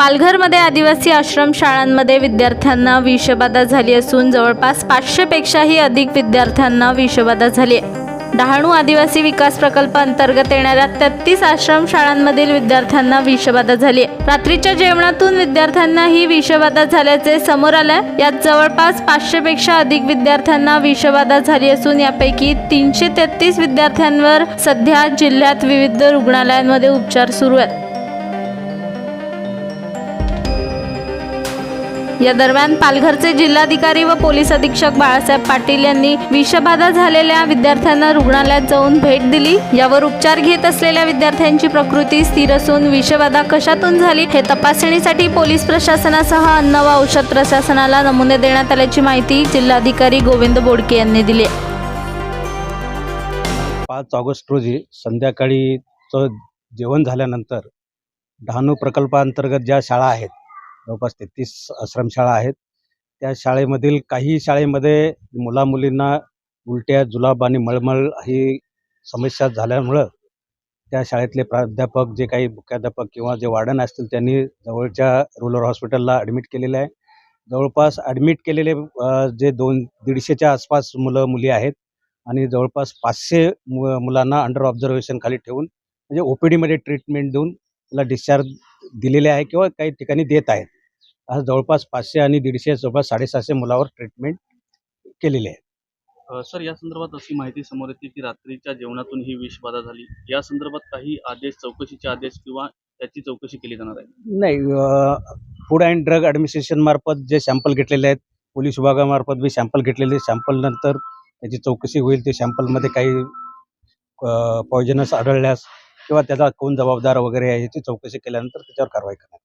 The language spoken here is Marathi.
पालघरमध्ये आदिवासी आश्रम शाळांमध्ये विद्यार्थ्यांना विषबाधा झाली असून जवळपास पाचशेपेक्षाही अधिक विद्यार्थ्यांना विषबाधा झाली आहे. डहाणू आदिवासी विकास प्रकल्प अंतर्गत येणाऱ्या तेहतीस आश्रम शाळांमधील विद्यार्थ्यांना विषबाधा झाली आहे. रात्रीच्या जेवणातून विद्यार्थ्यांना ही विषबाधा झाल्याचे समोर आलं यात जवळपास पाचशेपेक्षा अधिक विद्यार्थ्यांना विषबाधा झाली असून यापैकी तीनशे तेहतीस विद्यार्थ्यांवर सध्या जिल्ह्यात विविध रुग्णालयांमध्ये उपचार सुरू आहेत. या दरम्यान पालघरचे जिल्हाधिकारी व पोलीस अधीक्षक बाळासाहेब पाटील यांनी विषबाधा झालेल्या विद्यार्थ्यांना रुग्णालयात जाऊन भेट दिली. यावर उपचार घेत असलेल्या विद्यार्थ्यांची प्रकृती स्थिर असून विषबाधा कशातून झाली हे तपासणीसाठी पोलीस प्रशासनासह अन्न व औषध प्रशासनाला नमुने देण्यात आल्याची माहिती जिल्हाधिकारी गोविंद बोडके यांनी दिली पाच ऑगस्ट रोजी संध्याकाळीचं जेवण झाल्यानंतर डहाणू प्रकल्पाअंतर्गत ज्या शाळा आहेत जवळपास तेहतीस आश्रमशाळा आहेत. त्या शाळेमधील काही शाळेमध्ये मुलामुलींना उलट्या जुलाब आणि मळमळ ही समस्या झाल्यामुळं त्या शाळेतले प्राध्यापक जे काही मुख्याध्यापक किंवा जे वार्डन असतील त्यांनी जवळच्या रुरल हॉस्पिटलला ॲडमिट केलेले आहे. जवळपास ॲडमिट केलेले जे दोन दीडशेच्या आसपास मुलं मुली आहेत आणि जवळपास पाचशे मु मुलांना अंडर ऑब्झर्वेशन खाली ठेवून म्हणजे ओ पी डीमध्ये ट्रीटमेंट देऊन त्याला डिस्चार्ज दिलेले आहे किंवा काही ठिकाणी देत आहेत. आज जवळपास पाचशे आणि दीडशे जवळपास साडेसहाशे मुलावर ट्रीटमेंट केलेली आहे. सर या संदर्भात अशी माहिती समोर येते की रात्रीच्या जेवणातून ही विषबाधा झाली. या संदर्भात काही आदेश चौकशीचे आदेश किंवा त्याची चौकशी केली जाणार आहे? नाही फूड अँड ड्रग ॲडमिनिस्ट्रेशन मार्फत जे सॅम्पल घेतलेले आहेत पोलीस विभागामार्फत बी सॅम्पल घेतलेले सॅम्पल नंतर त्याची चौकशी होईल. ते सॅम्पलमध्ये काही पॉयझनस आढळल्यास किंवा त्याचा कोण जबाबदार वगैरे आहे याची चौकशी केल्यानंतर त्याच्यावर कारवाई करणार.